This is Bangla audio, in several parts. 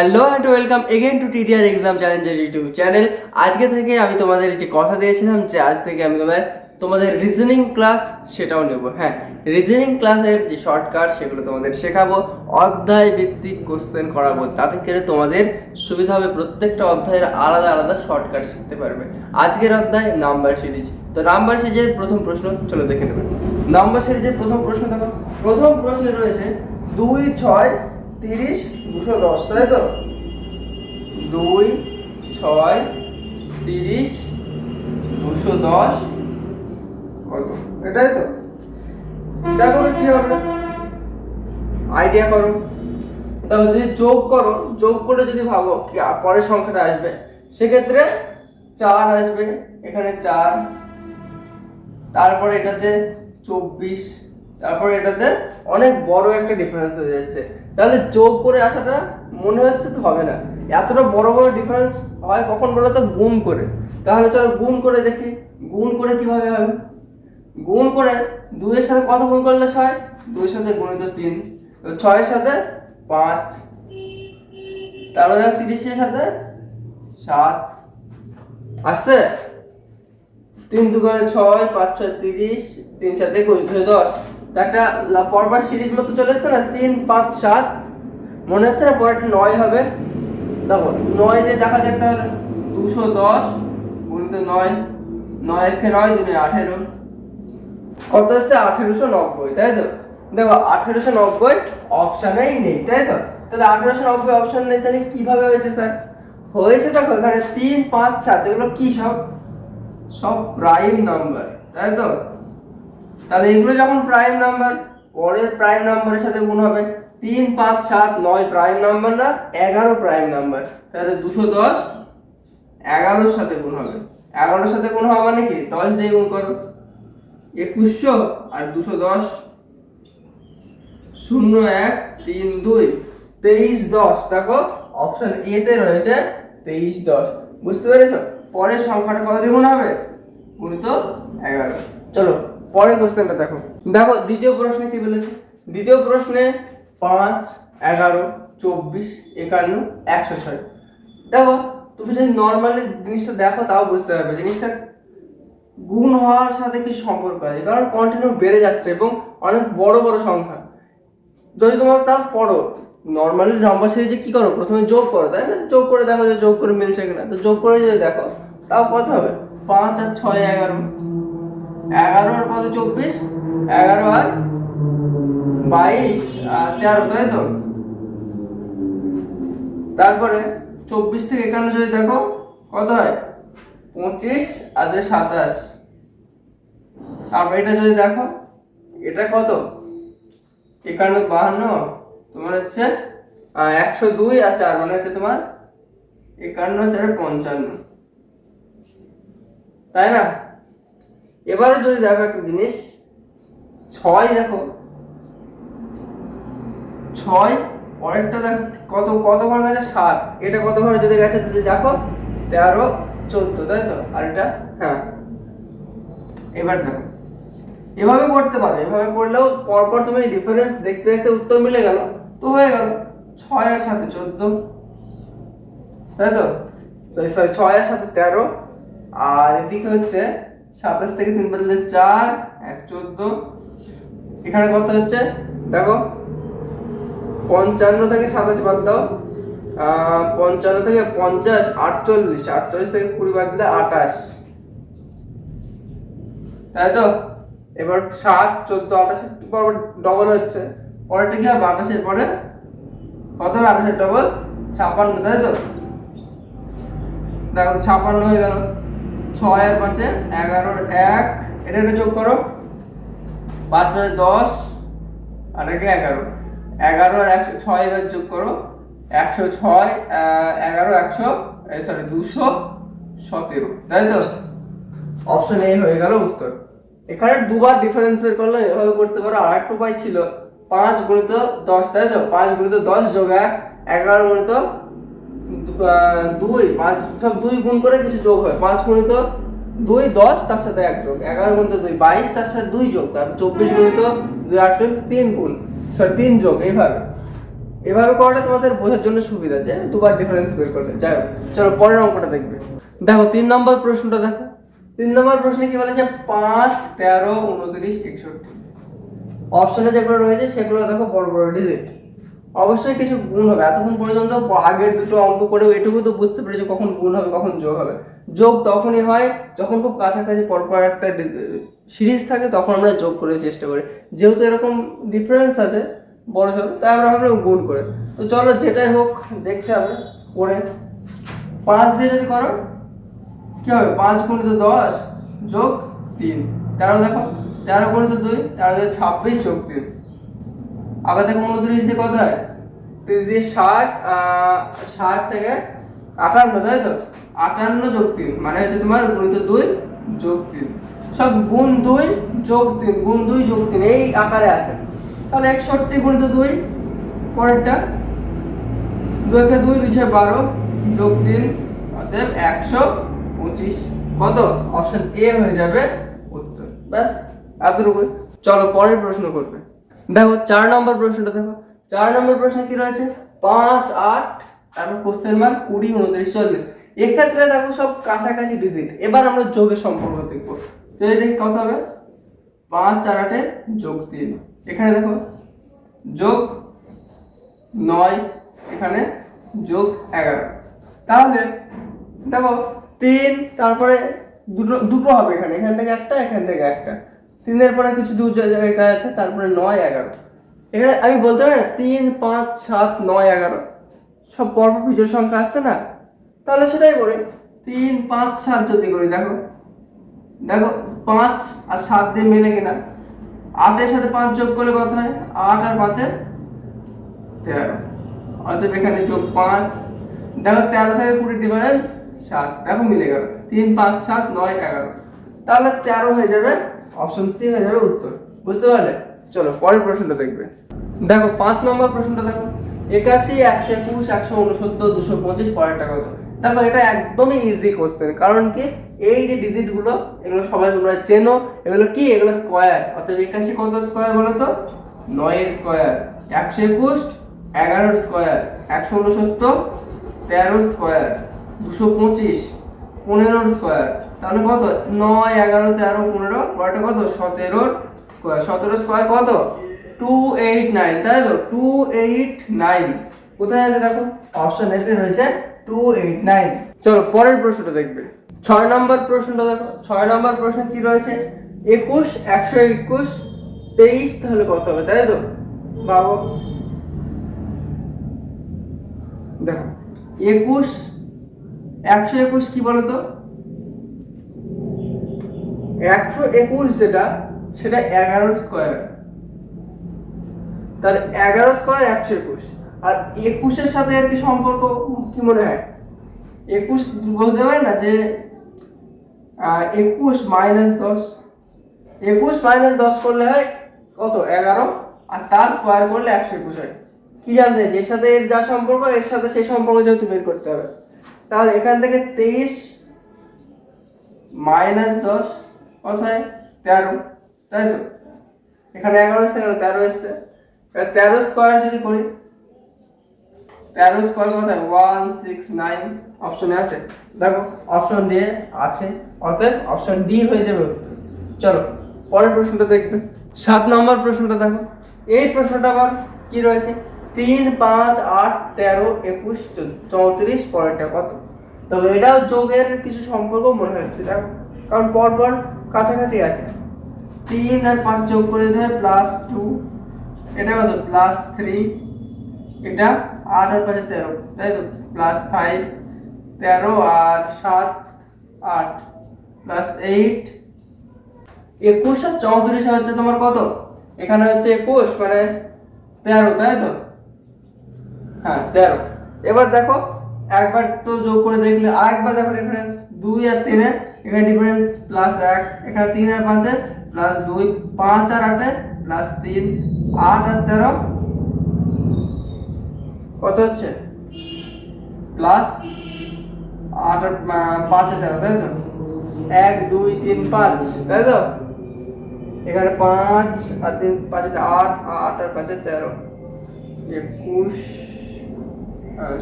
Hello and welcome again to TDR exam চ্যালেঞ্জের ইউটিউব চ্যানেল আজকে থেকে আমি তোমাদের যে কথা দিয়েছিলাম, যে আজ থেকে আমি তোমাদের তোমাদের রিজনিং ক্লাস সেটাও নেব। হ্যাঁ রিজনিং ক্লাসের যে শর্টকাট সেগুলো তোমাদের শেখাবো, অধ্যায় ভিত্তিক কোশ্চেন করাবো, তাতে করে তোমাদের সুবিধা হবে, প্রত্যেকটা অধ্যায়ের আলাদা আলাদা শর্টকাট শিখতে পারবে। আজকের অধ্যায় নাম্বার সিরিজ তো নাম্বার সিরিজের প্রথম প্রশ্ন, চলো দেখে নেবে। নাম্বার সিরিজের প্রথম প্রশ্ন দেখো। প্রথম প্রশ্নে রয়েছে দুই, ছয় তিরিশ, দুশো দশ, তাই তো? দুই, ছয়, তিরিশ, দুশো দশ, কত? এটাই তো। দেখো তো হবে। আইডিয়া করো। তাহলে যদি যোগ করো, যোগ করে যদি ভাবো পরের সংখ্যাটা আসবে, সেক্ষেত্রে চার আসবে, এখানে চার, তারপরে এটাতে চব্বিশ, তারপরে এটাতে অনেক বড় একটা ডিফারেন্স হয়ে যাচ্ছে। তাহলে যোগ করে আসাটা মনে হচ্ছে তো হবে না। এতটা বড় বড় ডিফারেন্স হয় কখন বলো তো? গুণ করে। তাহলে চলো গুণ করে দেখি। গুণ করে কীভাবে হবে গুণ করে দুইয়ের সাথে কত গুণ করলে ছয়? দুইয়ের সাথে গুণিত তিন। ছয়ের সাথে পাঁচ। তারপরে তিরিশের সাথে সাত। আসছে? তিন দুগুণে ছয়, পাঁচ ছয় তিরিশ, তিন সাথে একুশ দুশো। একটা পরবার সিরিজ মতো চলে এসছে না? তিন, পাঁচ, সাত। মনে হচ্ছে না পরেরটা নয় হবে। দেখো, নয় দিয়ে দেখা যাক তাহলে। দুশো দশ গুণিত নয়। নয় একে নয় দুনে আঠেরো। কত হচ্ছে আঠেরোশো নব্বই, তাই তো? দেখো, আঠেরোশো নব্বই অপশানেই নেই, তাই তো? তাহলে আঠেরোশো নব্বই অপশান নেই, তাহলে কীভাবে হয়েছে স্যার হয়েছে দেখো, এখানে তিন, পাঁচ, সাত, এগুলো কি সব? সব প্রাইম নাম্বার তাই তো? তাহলে এগুলো যখন প্রাইম নাম্বার পরের প্রাইম নাম্বারের সাথে গুণ হবে। তিন, পাঁচ, সাত, নয় প্রাইম নাম্বার না, এগারো প্রাইম নাম্বার তাহলে দুশো দশ এগারোর সাথে গুণ হবে। এগারোর সাথে গুণ হবে মানে কি? দশ দিয়ে গুণ করো। একুশশো আর দুশো দশ শূন্য এক তিন দুই তেইশ দশ। দেখো অপশন এ তে রয়েছে তেইশ দশ। বুঝতে পেরেছ? পরের সংখ্যাটা কত দিয়ে গুণ হবে? গুণিত এগারো। চলো। পরের কোশ্চেনটা দেখো। দেখো, দ্বিতীয় প্রশ্নে কি বলেছে? দ্বিতীয় প্রশ্নে পাঁচ, এগারো, চব্বিশ, একান্ন, একশো ছয়। দেখো, তুমি যদি নর্মালি জিনিসটা দেখো, তাও বুঝতে পারবে। জিনিসটা গুণ হওয়ার সাথে কিছু সম্পর্ক আছে? কারণ কন্টিনিউ বেড়ে যাচ্ছে এবং অনেক বড় বড় সংখ্যা। যদি তোমার তা পড়ো নর্মালি নাম্বার সিরিজে কি করো? প্রথমে যোগ করো, তাই না? যোগ করে দেখো যে যোগ করে মিলছে কিনা। তো যোগ করে যদি দেখো, তাও কত হবে? পাঁচ আর ছয়, এগারো। এগারো আর কত? চব্বিশ? এগারো আর বাইশ, আর তেরো, তাই তো? তারপরে চব্বিশ থেকে এখানে যদি দেখো, কত হয়? পঁচিশ, আর দুই সাতাশ। তারপর এটা যদি দেখো, এটা কত? একান্ন, বাহান্ন, তোমার হচ্ছে একশো দুই আর চার মানে হচ্ছে তোমার একান্ন, চার পঞ্চান্ন। তাই না? এবারে যদি দেখো একটা জিনিস, ছয় দেখো। ছয়, পরেরটা দেখো কত কত ঘর গেছে? সাত। এটা কত ঘরে যদি গেছে, যদি দেখো, তেরো, চোদ্দ, তাই তো? আর এটা হ্যাঁ। এবার দেখো। এভাবে করতে পারো। এভাবে করলেও পরপর তুমি ডিফারেন্স দেখতে দেখতে উত্তর মিলে গেল, তো হয়ে গেল। ছয় আর সাথে চোদ্দ, তাই তো? সরি ছয় আর সাথে তেরো। আর এদিকে হচ্ছে সাতাশ থেকে তিন বদলে চার, এক চোদ্দ। এখানে কত হচ্ছে? দেখো, পঞ্চান্ন থেকে সাতাশ বাদ দাও। পঞ্চান্ন থেকে পঞ্চাশ, আটচল্লিশ। আটচল্লিশ থেকে কুড়ি বাদ দিলে আঠাশ তাই তো? এবার সাত, চোদ্দ আঠাশের পর ডবল হচ্ছে। পরেরটা কি হবে? আঠাশের পরে কত হবে আঠাশের ডবল ছাপান্ন তাই তো? দেখো ছাপান্ন হয়ে গেল। ছয় আর পাঁচে এগারোর এক, এটা একটা যোগ করো। পাঁচ পাঁচে দশ, আর একে এগারো। এগারো আর একশো ছয় এবার যোগ করো। একশো ছয় এগারো, একশো সরি দুশো সতেরো। তাই তো? অপশন এ হয়ে গেল উত্তর। এখানে দুবার ডিফারেন্স বের করলে এভাবে করতে পারো। আর একটা উপায় ছিল। পাঁচ গুণিত দশ, তাই তো? পাঁচ গুণিত দশ যোগ এক, এগারো গুণিত দুই, পাঁচ, সব দুই গুণ করে কিছু যোগ হয়। পাঁচ গুণিত দুই, দশ, তার সাথে এক যোগ। এগারো গুণিত দুই, বাইশ, তার সাথে দুই যোগ। তার চব্বিশ গুণিত দুই আটশো তিন গুণ। সরি তিন যোগ, এইভাবে। এভাবে করাটা তোমাদের বোঝার জন্য সুবিধা যে দুবার ডিফারেন্স বের করতে। যাই হোক, চলো পরের অঙ্কটা দেখবে। দেখো, তিন নম্বর প্রশ্নটা দেখো। তিন নম্বর প্রশ্নে কি বলেছে? পাঁচ, তেরো, উনত্রিশ, একষট্টি। অপশনে যেগুলো রয়েছে, সেগুলো দেখো বড় বড় ডিজিট অবশ্যই কিছু গুণ হবে। এতক্ষণ পর্যন্ত আগের দুটো অঙ্ক করেও এটুকু তো বুঝতে পেরেছ কখন গুণ হবে, কখন যোগ হবে। যোগ তখনই হয় যখন খুব কাছাকাছি পরপর একটা সিরিজ থাকে, তখন আমরা যোগ করে চেষ্টা করি। যেহেতু এরকম ডিফারেন্স আছে, বড় সড়, তাই আমরা ভাবলাম গুণ করে। তো চলো যেটাই হোক, দেখতে হবে, করে। পাঁচ দিয়ে যদি করো, কী হবে? পাঁচ গুণিত দশ যোগ তিন। তেরো দেখো, তেরো গুণিত দুই তেরো দিয়ে ছাব্বিশ যোগ তিন। আবার দেখো উনত্রিশ দিয়ে কত হয়? তিরিশ দিয়ে ষাট ষাট থেকে আটান্ন, তাই তো? আটান্ন যোগ তিন মানে হচ্ছে তোমার গুণিত দুই যোগ তিন। সব গুণ দুই যোগ তিন, গুণ দুই যোগ তিন, এই আকারে আছে। তাহলে একষট্টি গুণিত দুই, পরেরটা দুইকে দুই দুই ছয় বারো, যোগ তিন, অতএব একশো পঁচিশ। কত? অপশন এ হয়ে যাবে উত্তর। ব্যাস, এতটুকুই। চলো পরের প্রশ্ন করবে। দেখো, চার নম্বর প্রশ্নটা দেখো। চার নম্বর প্রশ্ন কি রয়েছে? পাঁচ, আট, তারপর কোশ্চেন মার্ক কুড়ি, উনত্রিশ, চল্লিশ। এক্ষেত্রে দেখো সব কাছাকাছি ডিজিট এবার আমরা যোগের সম্পর্ক দেখব। যদি দেখি কত হবে? পাঁচ চার আটে যোগ তিন এখানে দেখো, যোগ নয়, এখানে যোগ এগারো। তাহলে দেখো, তিন, তারপরে দুটো দুটো হবে এখানে। এখান থেকে একটা, এখান থেকে একটা। তিনের পরে কিছু দু জায়গায় কাজ আছে, তারপরে নয়, এগারো। এখানে আমি বলতে পারি না, তিন, পাঁচ, সাত, নয়, এগারো। সব পরপর বিজয় সংখ্যা আসছে না? তাহলে সেটাই করি। তিন, পাঁচ, সাত যদি করি, দেখো। দেখো, পাঁচ আর সাত দিয়ে মেলে কিনা। আটের সাথে পাঁচ যোগ করলে কত হয়? আট আর পাঁচে তেরো। অতএব এখানে যোগ পাঁচ। দেখো, তেরো থেকে কুড়ি ডিফারেন্স সাত। দেখো, মিলে গেল। তিন, পাঁচ, সাত, নয়, এগারো। তাহলে তেরো হয়ে যাবে অপশন সি হয়ে যাবে উত্তর। বুঝতে পারলে? চলো, পরের প্রশ্নটা দেখবে। দেখো, পাঁচ নম্বর প্রশ্নটা দেখো। একাশি, একশো একুশ, একশো উনসত্তর দুশো পঁচিশ পরেরটা কত? দেখো এটা একদমই ইজি কোশ্চেন কারণ কি? এই যে ডিজিটগুলো, এগুলো সবাই তোমরা চেনো, এগুলো কি? এগুলো স্কোয়ার অর্থাৎ একাশি কত স্কোয়ার বলো তো? নয়ের স্কোয়ার একশো একুশ, এগারোর স্কোয়ার একশো উনসত্তর তেরোর স্কোয়ার দুশো পঁচিশ। পনেরোর স্কোয়ার তাহলে কত? নয়, এগারো, তেরো, পনেরো বড়টা কত? সতেরোর স্কোয়ার সতেরো স্কোয়ার কত? টু এইট নাইন তাই তো? টু এইট নাইন কোথায় আছে দেখো? অপশন এতে রয়েছে টু এইট নাইন চলো, পরের প্রশ্নটা দেখবে। ছয় নম্বর প্রশ্নটা দেখো। ছয় নম্বর প্রশ্ন কি রয়েছে? একুশ, একশো একুশ, তেইশ, তাহলে কত হবে? তাই তো? ভাবো দেখো, একুশ একশো একুশ কি বলতো? একশো একুশ যেটা, সেটা এগারো স্কোয়ার তাহলে এগারো স্কোয়ার একশো একুশ। আর একুশের সাথে আর কি সম্পর্ক কি মনে হয়? একুশ বলতে পারে না যে একুশ মাইনাস দশ। একুশ মাইনাস দশ করলে হয় কত? এগারো। আর তার স্কোয়ার করলে একশো একুশ হয়। কি জানতে? যে সাথে এর যা সম্পর্ক, এর সাথে সেই সম্পর্ক যেহেতু বের করতে হবে। তাহলে এখান থেকে তেইশ মাইনাস দশ কোথায় তেরো, তাই তো? এখানে এগারো এসছে, এখানে তেরো এসছে। তেরো স্কোয়ার যদি করি, তেরো স্কোয়ার কোথায় ওয়ান সিক্স নাইন অপশনে আছে। দেখো অপশন ডি আছে, অতএব অপশন ডি হয়ে যাবে চলো, পরের প্রশ্নটা দেখবে সাত নম্বর প্রশ্নটা দেখো। এই প্রশ্নটা আবার কি রয়েছে? তিন, পাঁচ, আট, তেরো, একুশ, চৌত্রিশ পরেরটা কত? তবে এটাও যোগের কিছু সম্পর্ক মনে হচ্ছে দেখো কারণ পরপর কাছাকাছি আছে। তিন আর পাঁচ যোগ করে দিতে প্লাস টু এটা কত? প্লাস থ্রি এটা আট আর পাঁচে তেরো, তাই তো? প্লাস ফাইভ তেরো আর সাত, আট প্লাস এইট একুশ আর চৌত্রিশ হচ্ছে তোমার কত? এখানে হচ্ছে একুশ মানে তেরো, তাই তো? হ্যাঁ তেরো। এবার দেখো একবার তো যোগ করে দেখলে আরেকবার দেখো ডিফারেন্স দুই আর তিনে, এখানে ডিফারেন্স প্লাস এক, এখানে তিন আর পাঁচে প্লাস দুই, পাঁচ আর আটে প্লাস তিন, আট আর তেরো। কত হচ্ছে? প্লাস আট আর পাঁচে তেরো, তাই তো? এক, দুই, তিন, পাঁচ, তাই তো? এখানে পাঁচ আর তিন, পাঁচে আট আট আর পাঁচে তেরো। একুশ।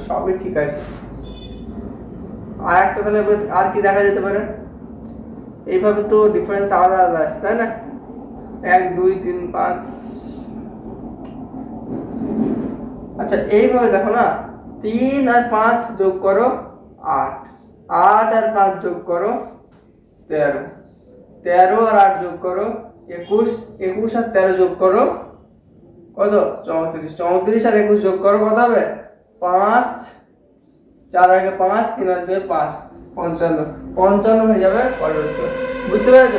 সবই ঠিক আছে। আর একটা তাহলে আর কি দেখা যেতে পারে? এইভাবে তো ডিফারেন্স আলাদা আলাদা আছে, তাই না? এক, দুই, তিন, পাঁচ। আচ্ছা এইভাবে দেখো না, তিন আর পাঁচ যোগ করো আট। আট আর পাঁচ যোগ করো তেরো। তেরো আর আট যোগ করো একুশ। একুশ আর তেরো যোগ করো কত? চৌত্রিশ। চৌত্রিশ আর একুশ যোগ করো কত হবে? পাঁচ, চার আগে পাঁচ, তিন আর দুই পাঁচ, পঞ্চান্ন। পঞ্চান্ন হয়ে যাবে পরের উত্তর বুঝতে পেরেছ?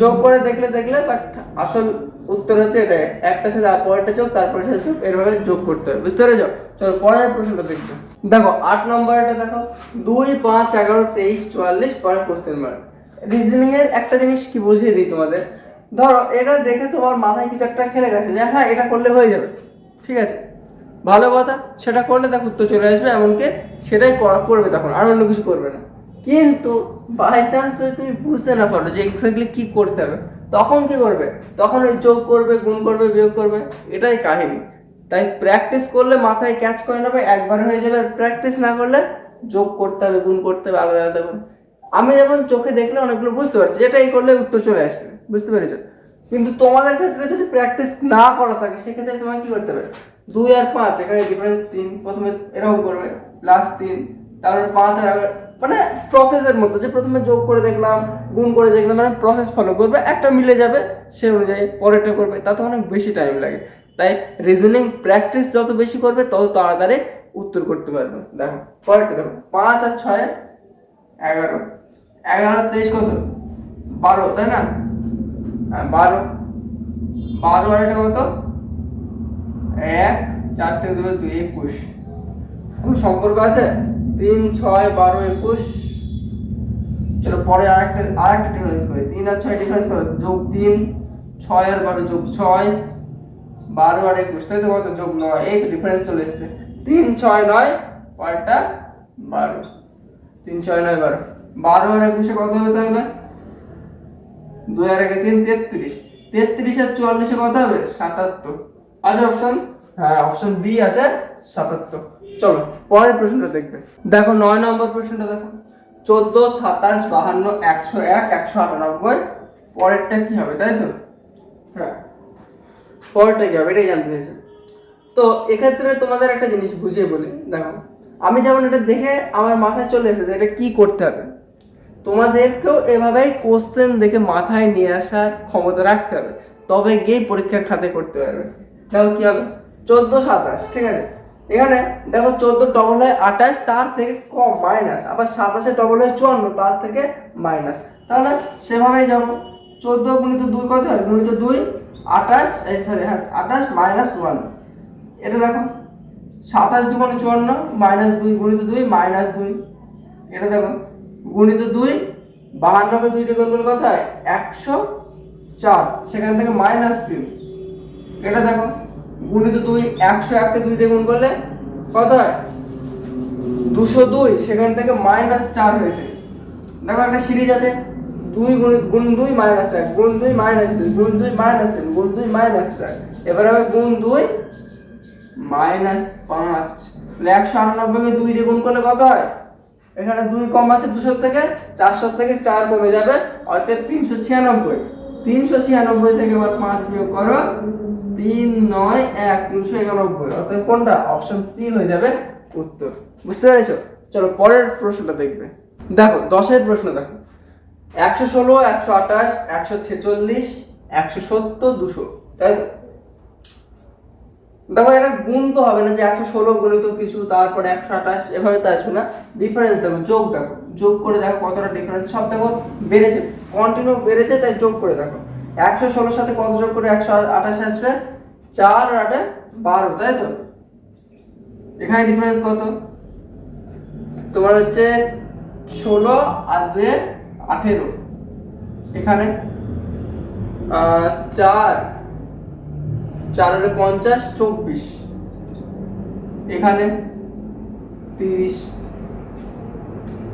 যোগ করে দেখলে দেখলে বাট আসল উত্তর হচ্ছে এটা। একটা সাথে পরেরটা যোগ তারপরে সাথে যোগ, এরভাবে যোগ করতে হবে। বুঝতে পেরেছ? চলো পরের প্রশ্নটা দেখব। দেখো, আট নম্বরটা দেখো। দুই, পাঁচ, এগারো, তেইশ, চুয়াল্লিশ, পরের কোশ্চেন মার্ক রিজনিং এর একটা জিনিস কি বুঝিয়ে দিই তোমাদের? ধরো, এটা দেখে তোমার মাথায় কিছু একটা খেলে গেছে যে হ্যাঁ এটা করলে হয়ে যাবে। ঠিক আছে? ভালো কথা, সেটা করলে দেখো উত্তর চলে আসবে, এমনকি সেটাই করা, করবে তখন, আর অন্য কিছু করবে না। কিন্তু বাই চান্স যদি তুমি বুঝতে না পারো যে এক্স্যাক্টলি কী করতে হবে, তখন কি করবে? তখন ওই যোগ করবে, গুণ করবে, বিয়োগ করবে, এটাই কাহিনী। তাই প্র্যাকটিস করলে মাথায় ক্যাচ করে নেবে, একবার হয়ে যাবে। প্র্যাকটিস না করলে যোগ করতে হবে, গুণ করতে হবে, আলাদা আলাদা করে। আমি যেমন চোখে দেখলে অনেকগুলো বুঝতে পারছি, এটাই করলে উত্তর চলে আসবে। বুঝতে পেরেছ? কিন্তু তোমাদের ক্ষেত্রে যদি প্র্যাকটিস না করা থাকে, সেক্ষেত্রে তোমাকে কি করতে হবে? দুই আর পাঁচ, এখানে ডিফারেন্স তিন, প্রথমে এরকম করবে প্লাস তিন, তারপরে পাঁচ আর মানে প্রসেসের মতো যে প্রথমে যোগ করে দেখলাম, গুণ করে দেখলাম মানে প্রসেস ফলো করবে, একটা মিলে যাবে, সে অনুযায়ী পরেরটা করবে, তাতে অনেক বেশি টাইম লাগে। তাই রিজনিং প্র্যাকটিস যত বেশি করবে, তত তাড়াতাড়ি উত্তর করতে পারবে। দেখো, পরেরটা দেখো, পাঁচ আর ছয়, এগারো। এগারো তেইশ কত? বারো, তাই না? বারো। বারো আর এটা কত? এক, চার থেকে দুটো দুই, একুশ। কোনো সম্পর্ক আছে? তিন, ছয়, বারো, একুশ। চলো পরে আরেকটা আরেকটা ডিফারেন্স করি। তিন আর ছয় ডিফারেন্স কত? যোগ তিন, ছয় আর বারো যোগ ছয়, বারো আর একুশ। তাই তো কত? যোগ নয়। এই তো ডিফারেন্স চলে এসছে। তিন, ছয়, নয়, পরেরটা বারো। তিন, ছয়, নয়, বারো। বারো আর একুশে কত হবে তাহলে? দুই আর একে তিন তেত্রিশ। তেত্রিশ আর চুয়াল্লিশে কত হবে? সাতাত্তর। আছে অপশন হ্যাঁ অপশন বি আছে সাতাত্তর। চলো পরের প্রশ্নটা দেখবে। দেখো নয় নম্বর প্রশ্নটা দেখো। চোদ্দ সাতাশ বাহান্ন একশো এক একশো আটানব্বই। পরেরটা কি হবে তাই তো? হ্যাঁ। পরেরটা কি হবে? এটাই জানতে চাইছো। তো এক্ষেত্রে তোমাদের একটা জিনিস বুঝিয়ে বলি। দেখো আমি যেমন এটা দেখে আমার মাথায় চলে এসেছে এটা কি করতে হবে? তোমাদেরকেও এভাবেই কোশ্চেন দেখে মাথায় নিয়ে আসার ক্ষমতা রাখতে হবে। তবে গিয়ে পরীক্ষার খাতে করতে পারবে। দেখো কি হবে? চোদ্দ সাতাশ, ঠিক আছে? এখানে দেখো চোদ্দ ডবল হয় আঠাশ, তার থেকে কম মাইনাস আবার সাতাশে ডবল হয় চুয়ান্ন, তার থেকে মাইনাস তাহলে সেভাবেই যাব। চোদ্দ গুণিত দুই কত হয়? গুণিত দুই, আঠাশ, এই সরি হ্যাঁ আঠাশ মাইনাস ওয়ান এটা দেখো, সাতাশ দুগুণে চুয়ান্ন মাইনাস দুই গুণিত দুই মাইনাস দুই। এটা দেখো গুণিত দুই, বাহান্নকে দুই দিয়ে গুণ করলে কত হয়? একশো চার। সেখান থেকে মাইনাস তিন। এটা দেখো, গুণিত দুই, একশো এককে দুই দিয়ে গুণ করলে কত হয়? দুশো দুই। সেখান থেকে মাইনাস চার হয়েছে। দেখো একটা সিরিজ আছে, দুই গুণ গুণ দুই মাইনাস এক, গুণ দুই মাইনাস দুই, গুণ দুই মাইনাস তিন, গুণ দুই মাইনাস চার এবার হবে গুণ দুই মাইনাস পাঁচ। একশো আটানব্বইকে দুই দিয়ে গুণ করলে কত হয়? এখানে দুই কম আছে দুশো থেকে চারশো থেকে চার কমে যাবে অর্থাৎ তিনশো ছিয়ানব্বই। তিনশো ছিয়ানব্বই থেকে এবার পাঁচ বিয়োগ করো, তিন নয় এক, তিনশো একানব্বই। অর্থাৎ কোনটা? অপশন তিন হয়ে যাবে উত্তর। বুঝতে পেরেছ? চলো পরের প্রশ্নটা দেখবে। দেখো, দশের প্রশ্ন দেখো। একশো ষোলো, একশো আঠাশ, একশো ছেচল্লিশ, একশো সত্তর, দুশো। তাই তো? দেখো এটা গুণ তো হবে না যে একশো ষোলো গুণিত কিছু, তারপরে একশো আঠাশ, এভাবে তো আসবে না। ডিফারেন্স দেখো, যোগ দেখো, যোগ করে দেখো কতটা ডিফারেন্স সব দেখো বেড়েছে কন্টিনিউ বেড়েছে, তাই যোগ করে দেখো। একশো ষোলোর সাথে কত যোগ করে একশো আঠাশ আসবে? চার আর আটে বারো, তাই তো? এখানে ডিফারেন্স কত? তোমার হচ্ছে ষোলো আর দুয়ে আঠেরো। এখানে চার চার হলে পঞ্চাশ, চব্বিশ। এখানে তিরিশ।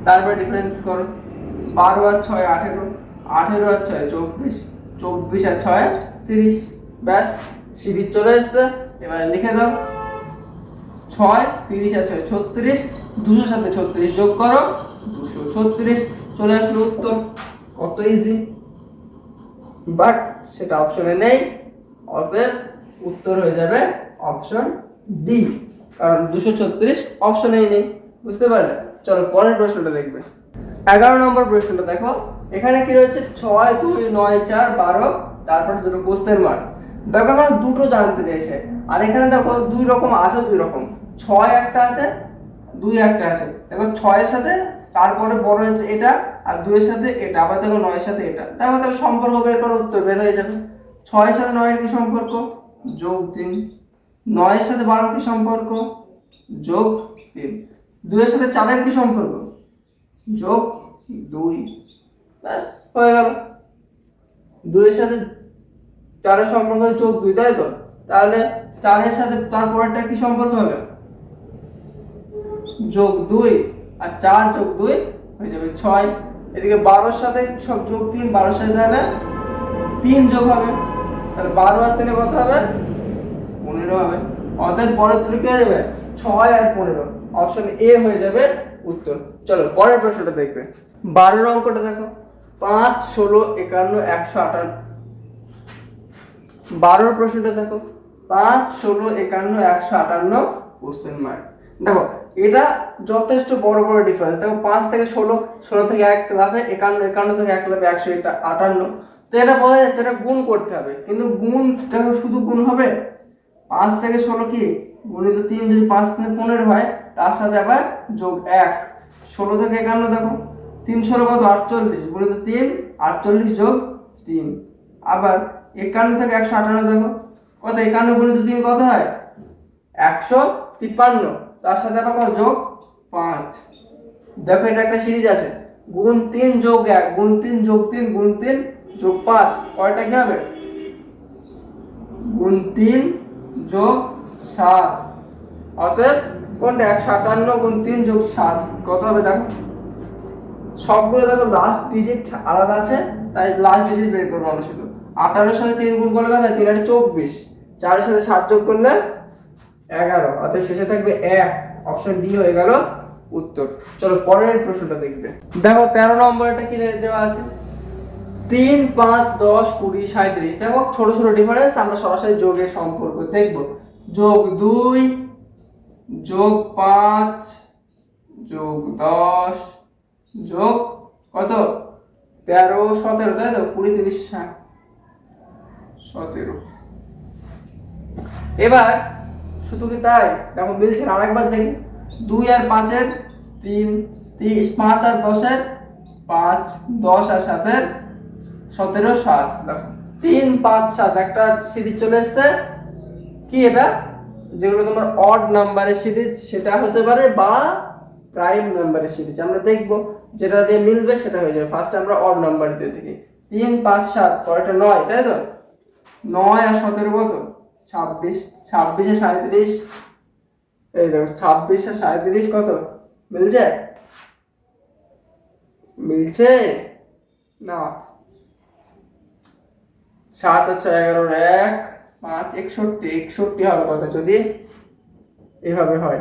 তারপরে ডিফারেন্স করো। বারো আর ছয় আঠেরো। আঠেরো আর ছয় চব্বিশ। চব্বিশ আর ছয় তিরিশ। ব্যাস সিরিজ চলে এসছে। এবার লিখে দাও। ছয়, তিরিশ আছে ছত্রিশ। দুশোর সাথে ছত্রিশ যোগ করো। দুশো ছত্রিশ। চলে আসলো উত্তর। কত ইজি বাট সেটা অপশনে নেই। অতএব উত্তর হয়ে যাবে অপশন ডি কারণ দুশো ছত্রিশ অপশনেই নেই, বুঝতে পারলে? চলো পরের প্রশ্নটা দেখবে। এগারো নম্বর প্রশ্নটা দেখো, এখানে কি রয়েছে? ছয়, দুই, নয়, চার, বারো, তারপর দুটো কোশ্চেন মার্ক দেখো, এখানে দুটো জানতে চাইছে, আর এখানে দেখো দুই রকম আছে, দুই রকম। ছয় একটা আছে, দুই একটা আছে। দেখো, ছয়ের সাথে, তারপরে বড় এটা, আর দুইয়ের সাথে এটা। আবার দেখো, নয়ের সাথে এটা। দেখো, তাহলে সম্পর্ক বের করো, উত্তর বের হয়ে যাবে। ছয়ের সাথে নয়ের কি সম্পর্ক? যোগ তিন। নয়ের সাথে বারোর কি সম্পর্ক? যোগ তিন। দুইয়ের সাথে চারের কি সম্পর্ক? যোগ দুই। ব্যাস, হয়ে গেল। দুইয়ের সাথে চারের সম্পর্ক যোগ দুই, তাই তো? তাহলে চারের সাথে তারপরেরটা কি সম্পর্ক হবে? যোগ দুই আর চার যোগ দুই হয়ে যাবে ছয়। এদিকে বারোর সাথে যোগ তিন, বারোর সাথে তাহলে তিন যোগ হবে। তাহলে বারো আর তিনে কত হবে? পনেরো হবে। অর্থাৎ পরের দুটো কি যাবে ছয় আর পনেরো। অপশন এ হয়ে যাবে উত্তর। চলো, পরের প্রশ্নটা দেখবে। বারোর অঙ্কটা দেখো। পাঁচ, ষোলো, একান্ন, একশো আটান্ন বারোর প্রশ্নটা দেখো। পাঁচ, ষোলো, একান্ন, একশো আটান্ন কোশ্চেন মার্ক দেখো, এটা যথেষ্ট বড় বড় ডিফারেন্স দেখো, পাঁচ থেকে ষোলো ষোলো থেকে এক লাভে একান্ন একান্ন থেকে এক লাভে একশো এটা আটান্ন। তো এটা বোঝা যাচ্ছে এটা গুণ করতে হবে। কিন্তু গুণ দেখো শুধু গুণ হবে? পাঁচ থেকে ষোলো কি? গুণিত তিন যদি পাঁচ থেকে পনেরো হয়, তার সাথে আবার যোগ এক। ষোলো থেকে একান্ন দেখো। তিন ষোলো কত? আটচল্লিশ। গুণিত তিন, আটচল্লিশ যোগ তিন। আবার একান্ন থেকে একশো আটান্ন দেখো। কত? একান্ন গুণিত তিন কত হয়? একশো তিপ্পান্ন। তার সাথে আবার কত? যোগ পাঁচ। দেখো এটা একটা সিরিজ আছে। গুণ তিন যোগ এক, গুণ তিন যোগ তিন, গুণ তিন যোগ পাঁচ, কয়টা কি হবে? গুণ তিন যোগ সাত। অতএব কোনটা? একশো আটান্ন গুণ তিন যোগ সাত, কত হবে দেখো? সবগুলো দেখো লাস্ট ডিজিট আলাদা আছে, তাই লাস্ট ডিজিট বের করব আমরা শুধু। আটান্নর সাথে তিন গুণ করলে কত তিন আটে চব্বিশ। চারের সাথে সাত যোগ করলে এগারো। অতএব শেষে থাকবে এক। অপশন ডি হয়ে গেল উত্তর। চলো পরের প্রশ্নটা দেখবে। দেখো, তেরো নম্বরটা কি দেওয়া আছে? তিন, পাঁচ, দশ, কুড়ি সাঁত্রিশ দেখো, ছোট ছোট ডিফারেন্স আমরা সরাসরি যোগের সম্পর্ক দেখব। যোগ দুই, যোগ পাঁচ, যোগ দশ, যোগ কত? তেরো, সতেরো, তাই তো? কুড়ি, তিরিশ সতেরো। এবার, শুধু কি তাই? দেখো, মিলছে না আরেকবার দেখি। দুই আর পাঁচের তিন, তিরিশ। পাঁচ আর দশের পাঁচ, দশ আর সাতের সতেরো সাত তিন, পাঁচ, সাত, একটা সিরিজ চলে এসছে। কি এটা? যেগুলো তোমার অড নাম্বারের সিরিজ, সেটা হতে পারে বা প্রাইম নাম্বারের সিরিজ। আমরা দেখব যেটা দিয়ে মিলবে সেটা হয়ে যাবে। ফার্স্ট আমরা অড নাম্বার দিয়ে দেখি। তিন, পাঁচ, সাত, পরেরটা নয়, তাই তো? নয় আর সতেরো কত? ছাব্বিশ। ছাব্বিশে সাঁত্রিশ এই দেখো, ছাব্বিশে সাঁত্রিশ কত? মিলছে? মিলছে? না। সাত হচ্ছে এগারোর এক, পাঁচ, একষট্টি। একষট্টি হবে কথা যদি এভাবে হয়।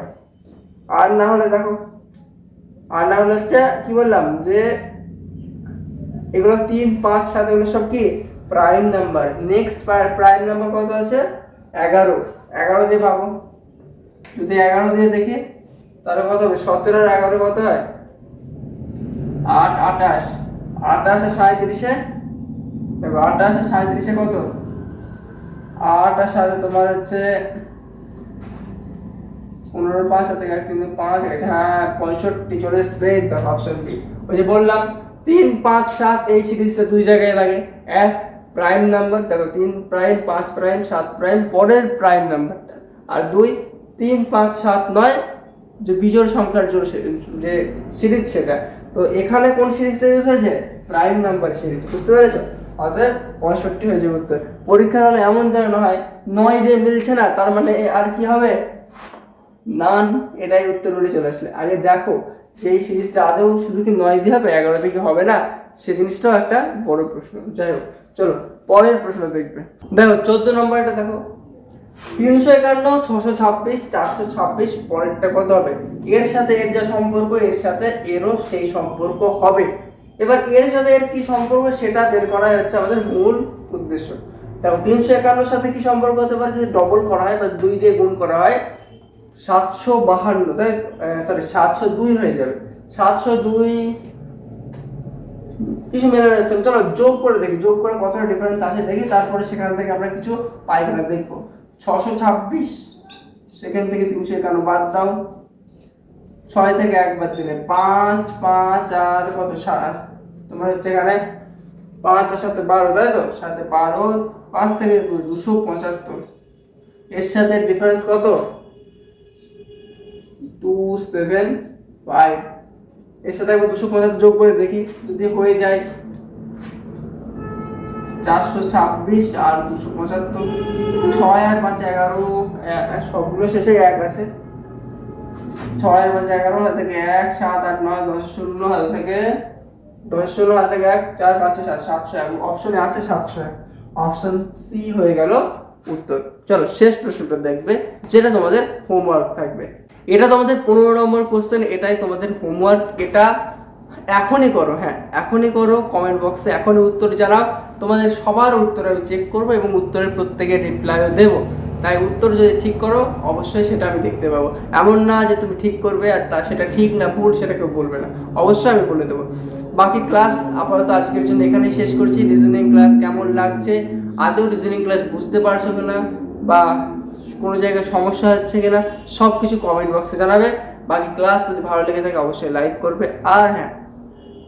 আর না হলে দেখো, আর না হলে হচ্ছে কি বললাম যে এগুলো তিন, পাঁচ, সাত, এগুলো সব কি? Prime number next prime number কত আছে? এগারো। এগারো দিয়ে পাবো যদি এগারো দিয়ে দেখি, তাহলে কত হবে? সতেরো আর এগারো কত হয়? আট, আঠাশ। আঠাশ আর সাঁত্রিশে দেখো আঠাশ আর সাঁত্রিশে কত? আট আর সাথে তোমার হচ্ছে পনেরো পাঁচ সাথে এক তিন পাঁচ হ্যাঁ পঁয়ষট্টি চলে এসছে অপশন বি ওই যে বললাম, তিন, পাঁচ, সাত, এই সিরিজটা দুই জায়গায় লাগে। এক প্রাইম নাম্বার দেখো, তিন প্রাইম পাঁচ প্রাইম সাত প্রাইম পরের প্রাইম নাম্বারটা আর দুই, তিন, পাঁচ, সাত, নয়, যে বিজোড় সংখ্যার জোর যে সিরিজ সেটা। তো এখানে কোন সিরিজটা ইউজ হয়েছে? প্রাইম নাম্বার সিরিজ, বুঝতে পেরেছ? অতএব পঁয়ষট্টি হয়ে যাবে উত্তর। পরীক্ষার হলে এমন যেন না হয়, নয় দিয়ে মিলছে না, তার মানে আর কি হবে? নান এটাই উত্তর উঠে চলে আসলে। আগে দেখো, এই সিরিজটা আদৌ শুধু কি নয় দিয়ে হবে, এগারো থেকে হবে না? সে জিনিসটাও একটা বড় প্রশ্ন। যাই হোক, চলো, পরের প্রশ্ন দেখবে। দেখো, চোদ্দ নম্বরটা দেখো। তিনশো একান্ন, ছশো ছাব্বিশ, চারশো ছাব্বিশ, পরেরটা কত হবে? এর সাথে এর যা সম্পর্ক, এর সাথে এরও সেই সম্পর্ক হবে। এবার এর সাথে এর কি সম্পর্ক সেটা বের করাই হচ্ছে আমাদের মূল উদ্দেশ্য। দেখো, তিনশো একান্নর সাথে কি সম্পর্ক হতে পারে? যদি ডবল করা হয় বা দুই দিয়ে গুণ করা হয়, সাতশো বাহান্ন, তাই সরি সাতশো দুই হয়ে যাবে। সাতশো দুই, কিছু মেনে যাচ্ছে। চলো, যোগ করে দেখি, যোগ করে কতটা ডিফারেন্স আছে, দেখি, তারপরে সেখান থেকে আমরা কিছু পাই কিনা দেখব। ছশো ছাব্বিশ, সেখান থেকে তিনশো একান্ন বাদ দাও। ছয় থেকে একবার দিলে পাঁচ পাঁচ আর কত সাত? তোমার হচ্ছে এখানে পাঁচ আর সাথে বারো তাই তো? সাথে বারো পাঁচ থেকে দুই, দুশো পঁচাত্তর। এর সাথে ডিফারেন্স কত? টু সেভেন ফাইভ এর সাথে একবার দুশো পঁচাত্তর যোগ করে দেখি যদি হয়ে যায় চারশো ছাব্বিশ আর দুশো পঁচাত্তর। ছয় আর পাঁচ এগারো সবগুলো শেষে এক আছে। ছয় পাঁচ এগারো হাত থেকে এক, সাত, আট, নয়, দশ শূন্য হাত থেকে দশ শূন্য হাত থেকে এক, চার, পাঁচ সাত সাতশো এক। অপশনে আছে সাতশো এক অপশন সি হয়ে গেল উত্তর। চলো, শেষ প্রশ্নটা দেখবে, যেটা তোমাদের হোমওয়ার্ক থাকবে। এটা তোমাদের পনেরো নম্বর কোশ্চেন এটাই তোমাদের হোমওয়ার্ক এটা এখনই করো হ্যাঁ এখনই করো কমেন্ট বক্সে এখনই উত্তর জানাও। তোমাদের সবার উত্তর আমি চেক করব এবং উত্তরের প্রত্যেকের রিপ্লাইও দেবো। তাই উত্তর যদি ঠিক করো, অবশ্যই সেটা আমি দেখতে পাবো। এমন না যে তুমি ঠিক করবে আর তা সেটা ঠিক না, ভুল সেটা কেউ বলবে না। অবশ্যই আমি বলে দেবো। বাকি ক্লাস আপাতত আজকের জন্য এখানেই শেষ করছি। রিজনিং ক্লাস কেমন লাগছে? আদৌ রিজনিং ক্লাস বুঝতে পারছ কিনা? বা কোনো জায়গায় সমস্যা হচ্ছে কিনা? সব কিছু কমেন্ট বক্সে জানাবে। বাকি ক্লাস যদি ভালো লেগে থাকে, অবশ্যই লাইক করবে। আর হ্যাঁ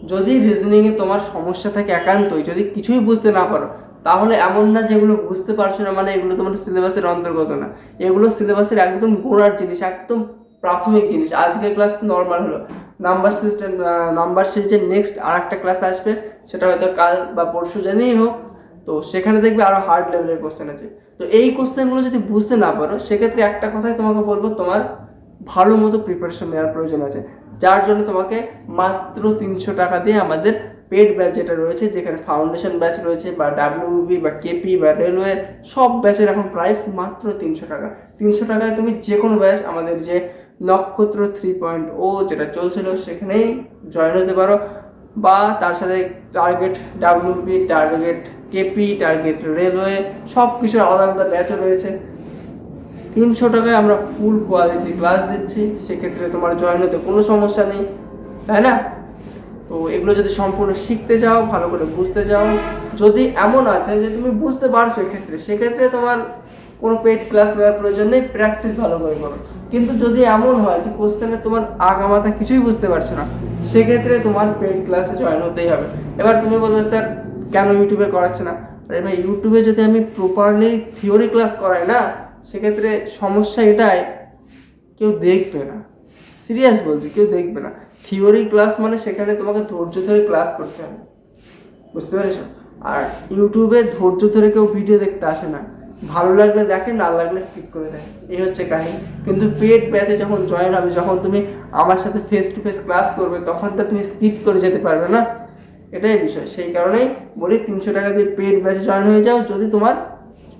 যদি রিজনিংয়ে তোমার সমস্যা থাকে একান্তই, যদি কিছুই বুঝতে না পারো তাহলে এমন না যেগুলো বুঝতে পারছ না মানে এগুলো তোমার সিলেবাসের অন্তর্গত না। এগুলো সিলেবাসের একদম গোড়ার জিনিস, একদম প্রাথমিক জিনিস। আজকের ক্লাস তো নর্মাল হলো। Number system number system next আর একটা ক্লাস আসবে, সেটা হয়তো কাল বা পরশু জানিয়েই হোক। তো সেখানে দেখবে আরও হার্ড লেভেলের কোশ্চেন আছে। তো এই কোশ্চেনগুলো যদি বুঝতে না পারো, সেক্ষেত্রে একটা কথাই তোমাকে বলব, তোমার ভালো মতো প্রিপারেশন নেওয়ার প্রয়োজন আছে। যার জন্য তোমাকে মাত্র তিনশো টাকা দিয়ে আমাদের পেড ব্যাচ যেটা রয়েছে, যেখানে ফাউন্ডেশন ব্যাচ রয়েছে, বা ডাব্লিউবি, বা কেপি, বা রেলওয়ে, সব ব্যাচের এখন প্রাইস মাত্র তিনশো টাকা। তিনশো টাকায় তুমি যে কোনো ব্যাচ, আমাদের যে নক্ষত্র থ্রি পয়েন্ট ও যেটা চলছিল, সেখানেই জয়েন হতে পারো। বা তার সাথে target WB target KP target railway সব কিছুর আলাদা আলাদা ব্যাচও রয়েছে। তিনশো টাকায় আমরা ফুল কোয়ালিটি ক্লাস দিচ্ছি। সেক্ষেত্রে তোমার জয়েন হতে কোনো সমস্যা নেই, তাই না? তো এগুলো যদি সম্পূর্ণ শিখতে যাও, ভালো করে বুঝতে যাও, যদি এমন আছে যে তুমি বুঝতে পারছ এক্ষেত্রে, সেক্ষেত্রে তোমার কোনো পেড ক্লাস নেওয়ার প্রয়োজন নেই প্র্যাকটিস ভালো করে করো। কিন্তু যদি এমন হয় যে কোশ্চেনে তোমার আগামাথা কিছুই বুঝতে পারছ না, সেক্ষেত্রে তোমার পেড ক্লাসে জয়েন হতেই হবে। এবার তুমি বলবে, স্যার, কেন ইউটিউবে করাচ্ছে না? আরে ভাই ইউটিউবে যদি আমি প্রপারলি থিওরি ক্লাস করাই না, সেক্ষেত্রে সমস্যা এটাই, কেউ দেখবে না। সিরিয়াস বলছি, কেউ দেখবে না। থিওরি ক্লাস মানে সেখানে তোমাকে ধৈর্য ধরে ক্লাস করতে হবে বুঝতে পেরেছ? আর ইউটিউবে ধৈর্য ধরে কেউ ভিডিও দেখতে আসে না। ভালো লাগলে দেখে, না লাগলে স্কিপ করে দেয়। এই হচ্ছে কাহিনী। কিন্তু পেড ব্যাচে যখন জয়েন হবে, যখন তুমি আমার সাথে ফেস টু ফেস ক্লাস করবে তখন তো তুমি স্কিপ করে যেতে পারবে না। এটাই বিষয়। সেই কারণেই বলি, তিনশো টাকা দিয়ে পেড ব্যাচে জয়েন হয়ে যাও। যদি তোমার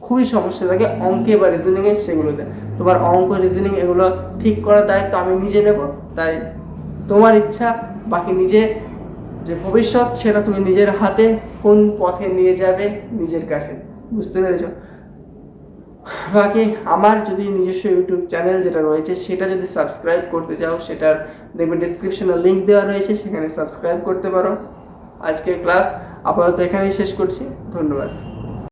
খুবই সমস্যা থাকে, অঙ্কে বা রিজনিংয়ে সেগুলোতে তোমার অঙ্ক রিজনিং এগুলো ঠিক করার দায়িত্ব আমি নিজে নেব। তাই তোমার ইচ্ছা, বাকি নিজে যে ভবিষ্যৎ, সেটা তুমি নিজের হাতে কোন পথে নিয়ে যাবে নিজের কাছে। বুঝতে পেরেছ? বাকি আমার যদি নিজস্ব ইউটিউব চ্যানেল যেটা রয়েছে, সেটা যদি সাবস্ক্রাইব করতে চাও, সেটার দেখবে ডিসক্রিপশনে লিঙ্ক দেওয়া রয়েছে, সেখানে সাবস্ক্রাইব করতে পারো। আজকের ক্লাস আপাতত এখানেই শেষ করছি। ধন্যবাদ।